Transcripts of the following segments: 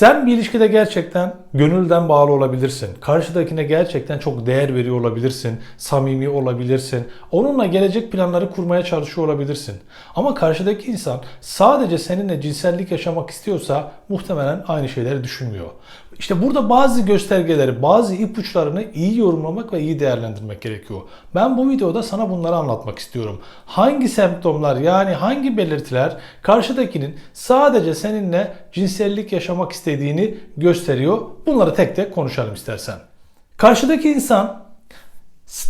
Sen bir ilişkide gerçekten gönülden bağlı olabilirsin. Karşıdakine gerçekten çok değer veriyor olabilirsin. Samimi olabilirsin. Onunla gelecek planları kurmaya çalışıyor olabilirsin. Ama karşıdaki insan sadece seninle cinsellik yaşamak istiyorsa muhtemelen aynı şeyleri düşünmüyor. İşte burada bazı göstergeleri, bazı ipuçlarını iyi yorumlamak ve iyi değerlendirmek gerekiyor. Ben bu videoda sana bunları anlatmak istiyorum. Hangi semptomlar yani hangi belirtiler karşıdakinin sadece seninle cinsellik yaşamak istediğini gösteriyor. Bunları tek tek konuşalım istersen. Karşıdaki insan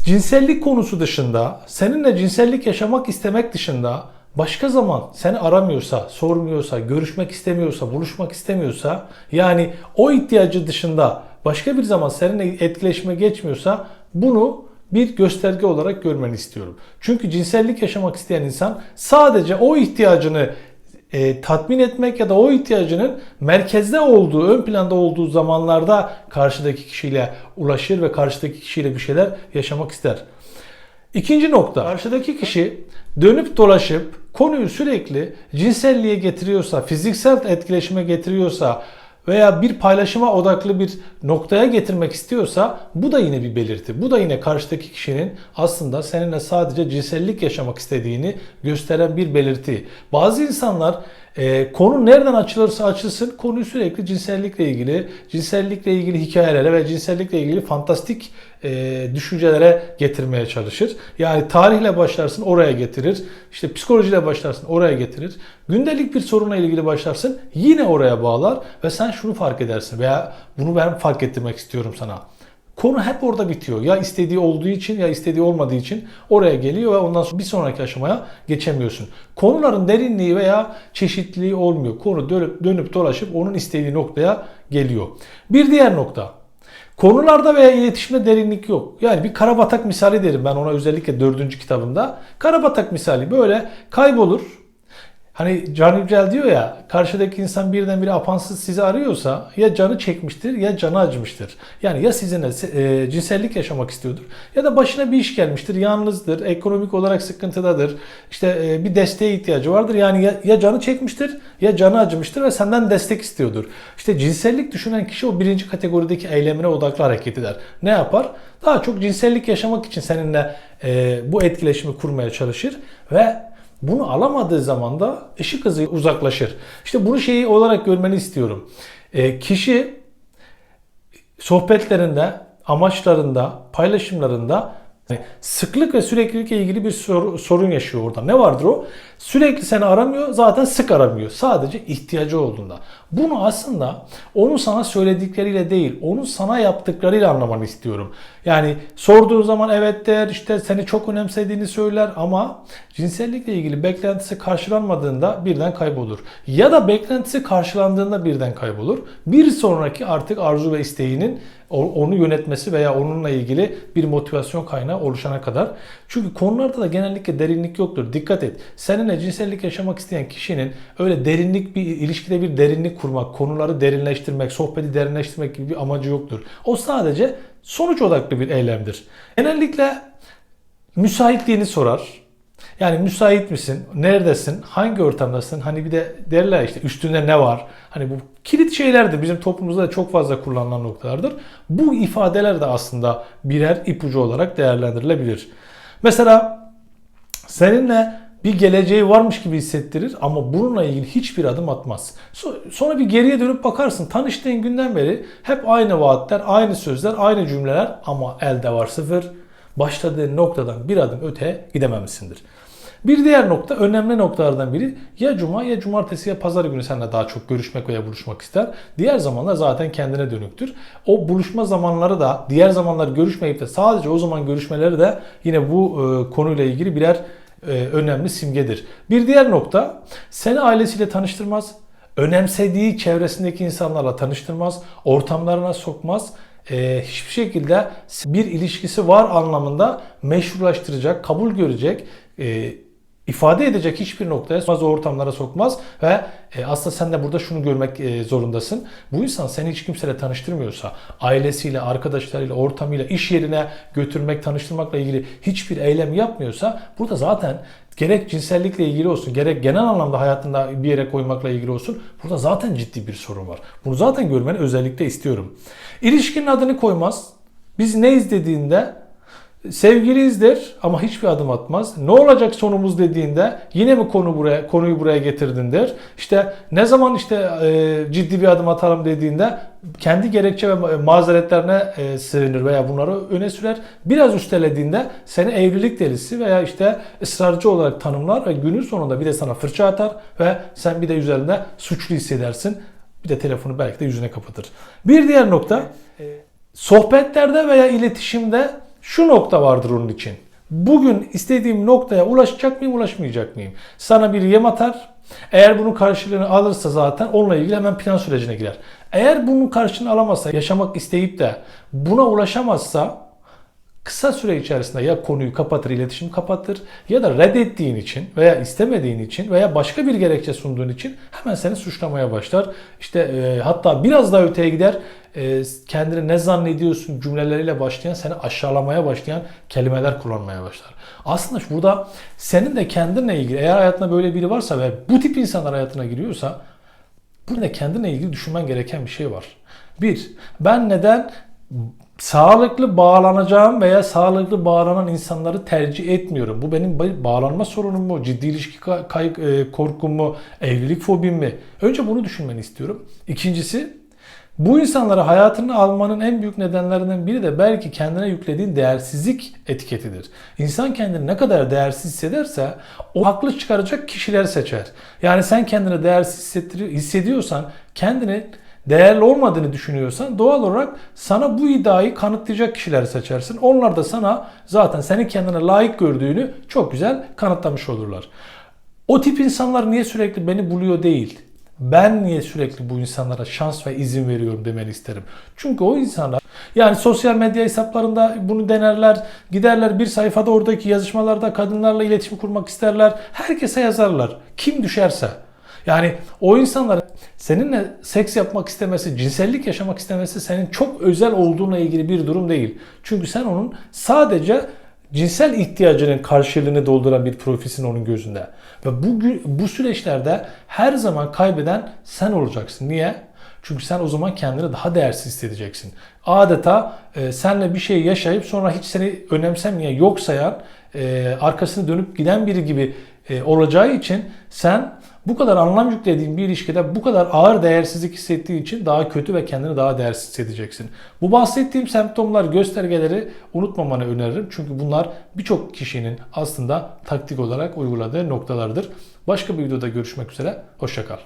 cinsellik konusu dışında, seninle cinsellik yaşamak istemek dışında başka zaman seni aramıyorsa, sormuyorsa, görüşmek istemiyorsa, buluşmak istemiyorsa, yani o ihtiyacı dışında başka bir zaman seninle etkileşime geçmiyorsa bunu bir gösterge olarak görmeni istiyorum. Çünkü cinsellik yaşamak isteyen insan sadece o ihtiyacını e, tatmin etmek ya da o ihtiyacının merkezde olduğu, ön planda olduğu zamanlarda karşıdaki kişiyle ulaşır ve karşıdaki kişiyle bir şeyler yaşamak ister. İkinci nokta, karşıdaki kişi dönüp dolaşıp konuyu sürekli cinselliğe getiriyorsa, fiziksel etkileşime getiriyorsa veya bir paylaşıma odaklı bir noktaya getirmek istiyorsa bu da yine bir belirti. Bu da yine karşıdaki kişinin aslında seninle sadece cinsellik yaşamak istediğini gösteren bir belirti. Bazı insanlar e, konu nereden açılırsa açılsın konuyu sürekli cinsellikle ilgili, cinsellikle ilgili hikayelere ve cinsellikle ilgili fantastik e, düşüncelere getirmeye çalışır. Yani tarihle başlarsın oraya getirir. İşte psikolojiyle başlarsın oraya getirir. Gündelik bir sorunla ilgili başlarsın yine oraya bağlar ve sen şunu fark edersin veya bunu ben fark ettirmek istiyorum sana. Konu hep orada bitiyor. Ya istediği olduğu için ya istediği olmadığı için oraya geliyor ve ondan sonra bir sonraki aşamaya geçemiyorsun. Konuların derinliği veya çeşitliliği olmuyor. Konu dönüp, dönüp dolaşıp onun istediği noktaya geliyor. Bir diğer nokta. Konularda veya iletişimde derinlik yok. Yani bir karabatak misali derim ben ona özellikle dördüncü kitabında. Karabatak misali böyle kaybolur. Hani Can Yücel diyor ya karşıdaki insan birdenbire apansız sizi arıyorsa ya canı çekmiştir ya canı acımıştır. Yani ya sizinle e, cinsellik yaşamak istiyordur ya da başına bir iş gelmiştir, yalnızdır, ekonomik olarak sıkıntıdadır. İşte e, bir desteğe ihtiyacı vardır. Yani ya, ya canı çekmiştir ya canı acımıştır ve senden destek istiyordur. İşte cinsellik düşünen kişi o birinci kategorideki eylemine odaklı hareket eder. Ne yapar? Daha çok cinsellik yaşamak için seninle e, bu etkileşimi kurmaya çalışır ve bunu alamadığı zaman da ışık hızı uzaklaşır. İşte bunu şeyi olarak görmeni istiyorum. E, kişi sohbetlerinde, amaçlarında, paylaşımlarında sıklık ve süreklilikle ilgili bir sor- sorun yaşıyor orada. Ne vardır o? Sürekli seni aramıyor, zaten sık aramıyor. Sadece ihtiyacı olduğunda. Bunu aslında onun sana söyledikleriyle değil, onun sana yaptıklarıyla anlamanı istiyorum. Yani sorduğun zaman evet der, işte seni çok önemsediğini söyler ama cinsellikle ilgili beklentisi karşılanmadığında birden kaybolur. Ya da beklentisi karşılandığında birden kaybolur. Bir sonraki artık arzu ve isteğinin onu yönetmesi veya onunla ilgili bir motivasyon kaynağı oluşana kadar. Çünkü konularda da genellikle derinlik yoktur. Dikkat et. Seninle cinsellik yaşamak isteyen kişinin öyle derinlik bir ilişkide bir derinlik kurmak, konuları derinleştirmek, sohbeti derinleştirmek gibi bir amacı yoktur. O sadece sonuç odaklı bir eylemdir. Genellikle müsaitliğini sorar. Yani müsait misin? Neredesin? Hangi ortamdasın? Hani bir de derler işte üstünde ne var? Hani bu kilit şeylerdir. Bizim toplumumuzda da çok fazla kullanılan noktalardır. Bu ifadeler de aslında birer ipucu olarak değerlendirilebilir. Mesela seninle bir geleceği varmış gibi hissettirir ama bununla ilgili hiçbir adım atmaz. Sonra bir geriye dönüp bakarsın tanıştığın günden beri hep aynı vaatler, aynı sözler, aynı cümleler ama elde var sıfır. Başladığın noktadan bir adım öte gidememişsindir. Bir diğer nokta, önemli noktalardan biri ya cuma ya cumartesi ya pazar günü seninle daha çok görüşmek veya buluşmak ister. Diğer zamanlar zaten kendine dönüktür. O buluşma zamanları da diğer zamanlar görüşmeyip de sadece o zaman görüşmeleri de yine bu e, konuyla ilgili birer önemli simgedir. Bir diğer nokta seni ailesiyle tanıştırmaz, önemsediği çevresindeki insanlarla tanıştırmaz, ortamlarına sokmaz e, hiçbir şekilde bir ilişkisi var anlamında meşrulaştıracak, kabul görecek, e, ifade edecek hiçbir noktaya sokmaz, ortamlara sokmaz ve e, aslında sen de burada şunu görmek e, zorundasın. Bu insan seni hiç kimseyle tanıştırmıyorsa, ailesiyle, arkadaşlarıyla, ortamıyla, iş yerine götürmek, tanıştırmakla ilgili hiçbir eylem yapmıyorsa burada zaten gerek cinsellikle ilgili olsun, gerek genel anlamda hayatında bir yere koymakla ilgili olsun. Burada zaten ciddi bir sorun var. Bunu zaten görmeni özellikle istiyorum. İlişkinin adını koymaz. Biz neyiz dediğinde sevgiliyizdir ama hiçbir adım atmaz. Ne olacak sonumuz dediğinde yine mi konu buraya konuyu buraya getirdin der. İşte ne zaman işte e, ciddi bir adım atalım dediğinde kendi gerekçe ve mazeretlerine e, sığınır veya bunları öne sürer. Biraz üstelediğinde seni evlilik delisi veya işte ısrarcı olarak tanımlar ve günün sonunda bir de sana fırça atar ve sen bir de üzerinde suçlu hissedersin. Bir de telefonu belki de yüzüne kapatır. Bir diğer nokta sohbetlerde veya iletişimde şu nokta vardır onun için. Bugün istediğim noktaya ulaşacak mıyım, ulaşmayacak mıyım? Sana bir yem atar. Eğer bunun karşılığını alırsa zaten onunla ilgili hemen plan sürecine girer. Eğer bunun karşılığını alamazsa, yaşamak isteyip de buna ulaşamazsa kısa süre içerisinde ya konuyu kapatır, iletişim kapatır ya da reddettiğin için veya istemediğin için veya başka bir gerekçe sunduğun için hemen seni suçlamaya başlar. İşte e, hatta biraz daha öteye gider. E, kendini ne zannediyorsun cümleleriyle başlayan, seni aşağılamaya başlayan kelimeler kullanmaya başlar. Aslında burada senin de kendinle ilgili eğer hayatında böyle biri varsa ve bu tip insanlar hayatına giriyorsa burada kendinle ilgili düşünmen gereken bir şey var. Bir, ben neden sağlıklı bağlanacağım veya sağlıklı bağlanan insanları tercih etmiyorum. Bu benim bağlanma sorunum mu, ciddi ilişki kay- e, korkum mu, evlilik fobim mi? Önce bunu düşünmeni istiyorum. İkincisi bu insanları hayatına almanın en büyük nedenlerinden biri de belki kendine yüklediğin değersizlik etiketidir. İnsan kendini ne kadar değersiz hissederse o haklı çıkaracak kişiler seçer. Yani sen kendini değersiz hissediyorsan kendini değerli olmadığını düşünüyorsan doğal olarak sana bu iddiayı kanıtlayacak kişileri seçersin. Onlar da sana zaten senin kendine layık gördüğünü çok güzel kanıtlamış olurlar. O tip insanlar niye sürekli beni buluyor değil. Ben niye sürekli bu insanlara şans ve izin veriyorum demeni isterim. Çünkü o insanlar yani sosyal medya hesaplarında bunu denerler, giderler bir sayfada oradaki yazışmalarda kadınlarla iletişim kurmak isterler. Herkese yazarlar. Kim düşerse. Yani o insanların seninle seks yapmak istemesi, cinsellik yaşamak istemesi senin çok özel olduğuna ilgili bir durum değil. Çünkü sen onun sadece cinsel ihtiyacının karşılığını dolduran bir profilsin onun gözünde. Ve bu, bu süreçlerde her zaman kaybeden sen olacaksın. Niye? Çünkü sen o zaman kendini daha değersiz hissedeceksin. Adeta e, senle bir şey yaşayıp sonra hiç seni önemsemeyen, yok sayan, e, arkasını dönüp giden biri gibi e, olacağı için sen bu kadar anlam yüklediğin bir ilişkide bu kadar ağır değersizlik hissettiği için daha kötü ve kendini daha değersiz hissedeceksin. Bu bahsettiğim semptomlar, göstergeleri unutmamanı öneririm. Çünkü bunlar birçok kişinin aslında taktik olarak uyguladığı noktalardır. Başka bir videoda görüşmek üzere. Hoşçakal.